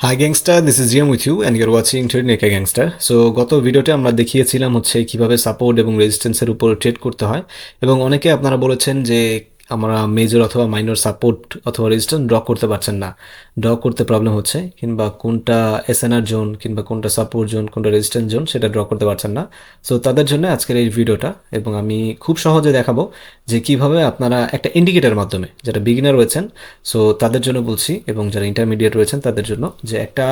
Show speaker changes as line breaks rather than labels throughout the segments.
Hi gangster this is GM with you and you're watching trade নেকা gangster so গত ভিডিওতে আমরা দেখিয়েছিলাম হচ্ছে কীভাবে সাপোর্ট এবং রেজিস্ট্যান্সের উপর ট্রেড করতে হয়, এবং অনেকে আপনারা বলেছেন যে আমরা মেজর অথবা মাইনর সাপোর্ট অথবা রেজিস্ট্যান্স ড্র করতে পারছেন না। ড্র করতে প্রবলেম হচ্ছে, কিংবা কোনটা এসএনআর জোন কিংবা কোনটা সাপোর্ট জোন কোনটা রেজিস্ট্যান্স জোন সেটা ড্র করতে পারছেন না। সো তাদের জন্য আজকের এই ভিডিওটা, এবং আমি খুব সহজে দেখাবো যে কীভাবে আপনারা একটা ইন্ডিকেটার মাধ্যমে, যারা বিগিনার রয়েছেন সো তাদের জন্য বলছি, এবং যারা ইন্টারমিডিয়েট রয়েছেন, তাদের জন্য যে একটা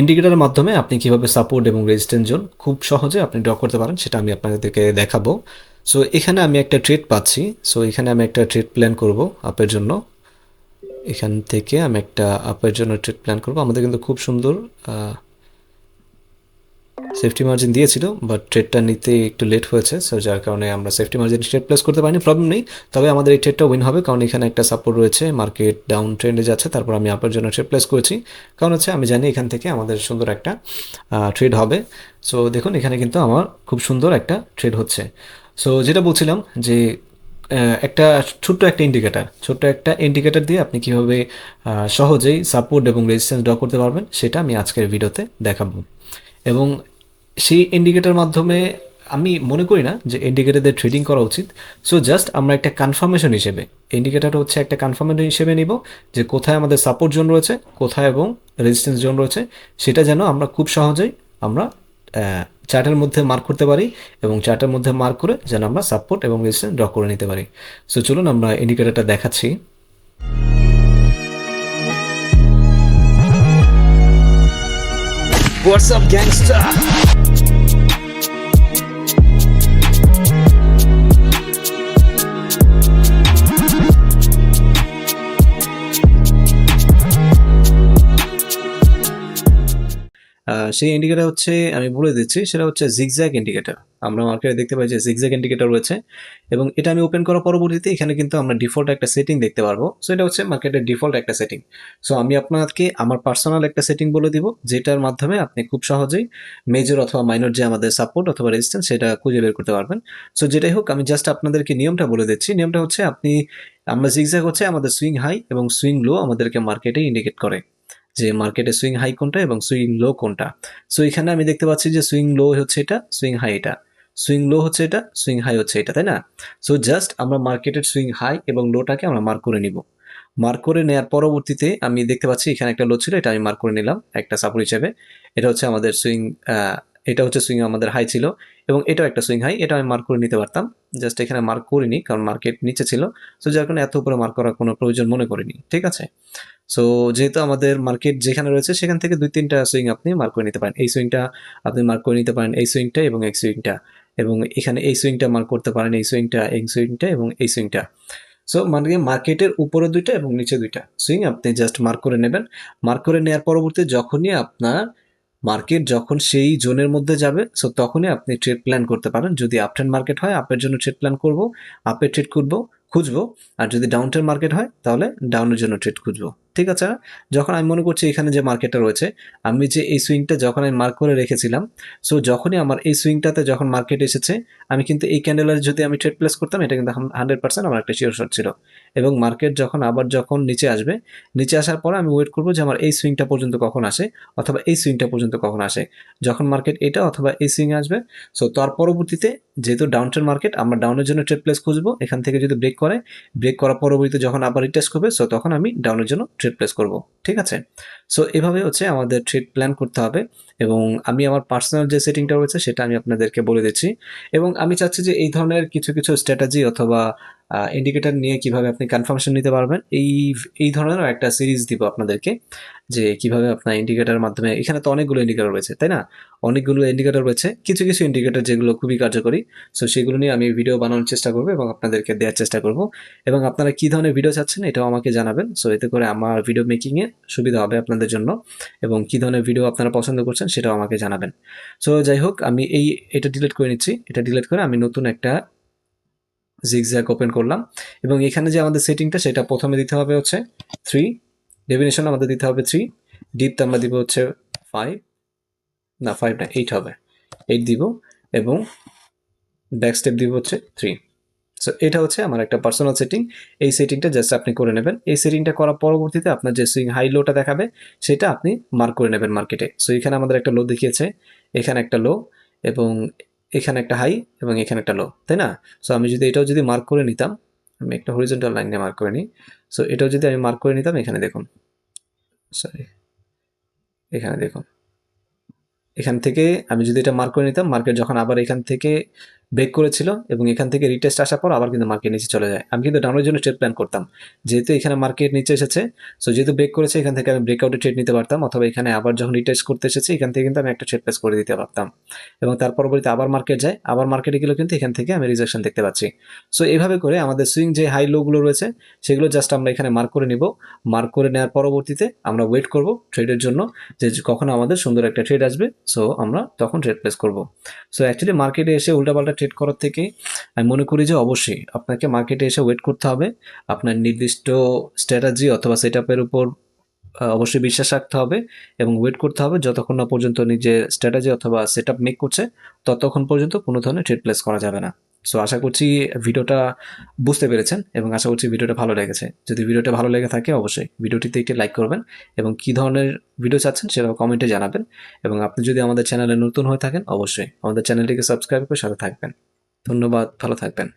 ইন্ডিকেটারের মাধ্যমে আপনি কীভাবে সাপোর্ট এবং রেজিস্ট্যান্স জোন খুব সহজে আপনি ড্র করতে পারেন, সেটা আমি আপনাদেরকে দেখাবো। সো এখানে আমি একটা ট্রেড পাচ্ছি। সো এখানে আমি একটা ট্রেড প্ল্যান করব আপের জন্য। এখান থেকে আমি একটা আপের জন্য ট্রেড প্ল্যান করব। আমাদের কিন্তু খুব সুন্দর সেফটি মার্জিন দিয়েছিল বাট ট্রেডটা নিতে একটু লেট হয়েছে। সো যার কারণে আমরা সেফটি মার্জিন ট্রেড প্লেস করতে পারিনি প্রবলেম নেই। তবে আমাদের এই ট্রেডটা উইন হবে, কারণ এখানে একটা সাপোর্ট রয়েছে মার্কেট ডাউন ট্রেন্ডে যাচ্ছে, তারপর আমি আপের জন্য ট্রেড প্লেস করেছি। কারণ হচ্ছে, আমি জানি এখান থেকে আমাদের সুন্দর একটা ট্রেড হবে। সো দেখুন, এখানে কিন্তু আমার খুব সুন্দর একটা ট্রেড হচ্ছে। সো যেটা বলছিলাম যে একটা ছোট্ট একটা ইন্ডিকেটার ছোট্ট একটা ইন্ডিকেটার দিয়ে আপনি কীভাবে সহজেই সাপোর্ট এবং রেজিস্ট্যান্স ড্র করতে পারবেন, সেটা আমি আজকের ভিডিওতে দেখাবো। এবং সেই ইন্ডিকেটার মাধ্যমে আমি মনে করি না যে ইন্ডিকেটারদের ট্রেডিং করা উচিত। সো জাস্ট আমরা একটা কনফার্মেশন হিসেবে ইন্ডিকেটার হচ্ছে একটা কনফার্মেশন হিসেবে নিব যে কোথায় আমাদের সাপোর্ট জোন রয়েছে, কোথায় এবং রেজিস্ট্যান্স জোন রয়েছে, সেটা যেন আমরা খুব সহজেই আমরা চার্টের মধ্যে মার্ক করতে পারি এবং চার্টের মধ্যে মার্ক করে যেন আমরা সাপোর্ট এবং রেজিস্ট্যান্স ড্র করে নিতে পারি সো চলুন আমরা ইন্ডিকেটারটা দেখাচ্ছি
What's up, gangsta?
সেই ইন্ডিকেটার হচ্ছে, আমি বলে দিচ্ছি, সেটা হচ্ছে জিগজ্যাগ ইন্ডিকেটার আমরা মার্কেটে দেখতে পাই যে জিগজ্যাগ ইন্ডিকেটার রয়েছে, এবং এটা আমি ওপেন করার পরবর্তীতে এখানে কিন্তু আমরা ডিফল্ট একটা সেটিং দেখতে পারব। সো এটা হচ্ছে মার্কেটের ডিফল্ট একটা সেটিং সো আমি আপনাকে আমার পার্সোনাল একটা সেটিং বলে দিব, যেটার মাধ্যমে আপনি খুব সহজেই মেজর অথবা মাইনর যে আমাদের সাপোর্ট অথবা রেজিস্ট্যান্স সেটা খুঁজে বের করতে পারবেন। সো যেটাই হোক, আমি জাস্ট আপনাদেরকে নিয়মটা বলে দিচ্ছি। নিয়মটা হচ্ছে আপনি, আমরা জিগজ্যাগ হচ্ছে আমাদের সুইং হাই এবং সুইং লো আমাদেরকে মার্কেটে ইন্ডিকেট করে। যে মার্কেটে সুইং হাই কোনটা এবং সুইং লো কোনটা। সো এখানে আমি দেখতে পাচ্ছি যে সুইং লো হচ্ছে এটা সুইং হাই এটা। সুইং লো হচ্ছে এটা সুইং হাই হচ্ছে এটা, তাই না? সো জাস্ট আমরা মার্কেটের সুইং হাই এবং লোটাকে আমরা মার্ক করে নিব। মার্ক করে নেওয়ার পরবর্তীতে আমি দেখতে পাচ্ছি এখানে একটা লো ছিল, এটা আমি মার্ক করে নিলাম একটা সাপোর্ট হিসেবে। এটা হচ্ছে আমাদের সুইং এটা হচ্ছে সুইং আমাদের হাই ছিল এবং এটাও একটা সুইং হাই এটা আমি মার্ক করে নিতে পারতাম। জাস্ট এখানে মার্ক করিনি, কারণ মার্কেট নিচে ছিল। সো যার কারণে এত উপরে মার্ক করার কোনো প্রয়োজন মনে করিনি, ঠিক আছে? সো যেহেতু আমাদের মার্কেট যেখানে রয়েছে, সেখান থেকে দুই, তিনটা সুইং আপনি মার্ক করে নিতে পারেন। এই সুইংটা আপনি মার্ক করে নিতে পারেন, এই সুইংটা এবং এই সুইংটা এবং এখানে এই সুইংটা মার্ক করতে পারেন, এই সুইংটা এই সুইংটা এবং এই সুইংটা সো মানে মার্কেটের উপরে দুইটা এবং নিচে দুইটা সুইং আপনি জাস্ট মার্ক করে নেবেন। মার্ক করে নেওয়ার পরবর্তী যখনই আপনার মার্কেট যখন সেই জোনের মধ্যে যাবে সো তখনই আপনি ট্রেড প্ল্যান করতে পারেন। যদি আপ ট্রেন্ড মার্কেট হয় আপের জন্য ট্রেড প্ল্যান করব আপের ট্রেড করব খুঁজবো আর যদি ডাউন ট্রেন্ড মার্কেট হয়, তাহলে ডাউনের জন্য ট্রেড খুঁজবো। ঠিক আছে? যখন আমি মনে করছি এখানে যে মার্কেটটা রয়েছে, আমি যে এই সুইংটা যখন আমি মার্ক করে রেখেছিলাম সো যখনই আমার এই সুইংটাতে যখন মার্কেট এসেছে, আমি কিন্তু এই ক্যান্ডেলের যদি আমি ট্রেড প্লেস করতাম, এটা কিন্তু হান্ড্রেড পার্সেন্ট আমার একটা শিওর শট ছিল। এবং মার্কেট যখন আবার যখন নিচে আসবে, নিচে আসার পরে আমি ওয়েট করব যে আমার এই সুইংটা পর্যন্ত কখন আসে, অথবা এই সুইংটা পর্যন্ত কখন আসে। যখন মার্কেট এটা অথবা এই সুইং আসবে সো তার পরবর্তীতে যেহেতু ডাউন ট্রেন মার্কেট আমরা ডাউনের জন্য ট্রেড প্লেস খুঁজবো, এখান থেকে যদি ব্রেক করে ব্রেক করার পরবর্তীতে যখন আবার রিটেস্ট করবে সো তখন আমি ডাউনের জন্য ট্রেড প্লেস করব, ঠিক আছে? সো এভাবে হচ্ছে আমাদের ট্রেড প্ল্যান করতে হবে এবং আমি আমার পার্সোনাল যে সেটিংটা রয়েছে সেটা আমি আপনাদেরকে বলে দিচ্ছি এবং আমি চাচ্ছি যে এই ধরনের কিছু কিছু স্ট্র্যাটেজি অথবা ইন্ডিকেটর নিয়ে কীভাবে আপনি কনফার্মেশন নিতে পারবেন, এই এই ধরনের একটা সিরিজ দিব আপনাদেরকে, যে কীভাবে আপনার ইন্ডিকেটারের মাধ্যমে, এখানে তো অনেকগুলো ইন্ডিকেটর রয়েছে, তাই না? অনেকগুলো ইন্ডিকেটর রয়েছে, কিছু কিছু ইন্ডিকেটর যেগুলো খুবই কার্যকরী সো সেগুলো নিয়ে আমি ভিডিও বানানোর চেষ্টা করব এবং আপনাদেরকে দেওয়ার চেষ্টা করব, এবং আপনারা কী ধরনের ভিডিও চাচ্ছেন এটাও আমাকে জানাবেন সো এতে করে আমার ভিডিও মেকিংয়ে সুবিধা হবে আপনাদের জন্য, এবং কী ধরনের ভিডিও আপনারা পছন্দ করছেন সেটাও আমাকে জানাবেন। সো যাই হোক, আমি এই, এটা ডিলিট করে নিচ্ছি, এটা ডিলিট করে আমি নতুন একটা জিগজ্যাগ ওপেন করলাম। এবং এখানে যে আমাদের সেটিংটা সেটা প্রথমে দিতে হবে হচ্ছে থ্রি ডেফিনেশন আমাদের দিতে হবে থ্রি ডিপটা আমরা দিব হচ্ছে ফাইভ না ফাইভ না এইট হবে। এইট দিব এবং ব্যাক স্টেপ দিব হচ্ছে থ্রি সো এটা হচ্ছে আমার একটা পার্সোনাল সেটিং এই সেটিংটা জাস্ট আপনি করে নেবেন। এই সেটিংটা করার পরবর্তীতে আপনার যে সুইং হাই লোটা দেখাবে, সেটা আপনি মার্ক করে নেবেন মার্কেটে সো এখানে আমাদের একটা লো দেখিয়েছে। এখানে একটা লো এবং এখানে একটা হাই এবং এখানে একটা লো তাই না? সো আমি যদি এটাও যদি মার্ক করে নিতাম, আমি একটা হরিজেন্টাল লাইন লাইনে মার্ক করে নিই। সো এটাও যদি আমি মার্ক করে নিতাম, এখানে দেখুন সরি এখানে দেখুন। এখান থেকে আমি যদি এটা মার্ক করে নিতাম মার্কেট যখন আবার এখান থেকে ব্রেক করেছিল এবং এখান থেকে রিটেস্ট আসার পর আবার কিন্তু মার্কেট নিচে চলে যায়। আমি কিন্তু ডাউনের জন্য ট্রেড প্ল্যান করতাম। যেহেতু এখানে মার্কেট নিচে এসেছে সো যেহেতু ব্রেক করেছে, এখান থেকে আমি ব্রেকআউটে ট্রেড নিতে পারতাম অথবা এখানে আবার যখন রিটেস্ট করতে এসেছে, এখান থেকে কিন্তু আমি একটা ট্রেড প্লেস করে দিতে পারতাম। এবং তার পরবর্তীতে আবার মার্কেট যায়। আবার মার্কেটে গেলেও কিন্তু এখান থেকে আমি রিজেকশন দেখতে পাচ্ছি। সো এইভাবে করে আমাদের সুইং যে হাই লোগুলো রয়েছে, সেগুলো জাস্ট আমরা এখানে মার্ক করে নিব। মার্ক করে নেওয়ার পরবর্তীতে আমরা ওয়েট করব ট্রেডের জন্য যে কখন আমাদের সুন্দর একটা ট্রেড আসবে। সো আমরা তখন ট্রেড প্লেস করব। সো অ্যাকচুয়ালি মার্কেটে এসে উল্টাপাল্টা ট্রেড করার থেকে, আমি মনে করি যে অবশ্যই আপনাকে মার্কেটে এসে ওয়েট করতে হবে। আপনার নির্দিষ্ট স্ট্র্যাটাজি অথবা সেট আপের উপর অবশ্যই বিশ্বাস রাখতে হবে এবং ওয়েট করতে হবে যতক্ষণ না পর্যন্ত নিজের স্ট্র্যাটাজি অথবা সেট আপ মেক করছে, ততক্ষণ পর্যন্ত কোনো ধরনের ট্রেড প্লেস করা যাবে না। সো আশা করছি ভিডিওটা বুঝতে পেরেছেন এবং আশা করছি ভিডিওটা ভালো লেগেছে। যদি ভিডিওটা ভালো লেগে থাকে, অবশ্যই ভিডিওটিতে একটি লাইক করবেন এবং কী ধরনের ভিডিও চাচ্ছেন সেটাও কমেন্টে জানাবেন এবং আপনি যদি আমাদের চ্যানেলে নতুন হয়ে থাকেন, অবশ্যই আমাদের চ্যানেলটিকে সাবস্ক্রাইব করে সাথে থাকবেন। ধন্যবাদ, ভালো থাকবেন।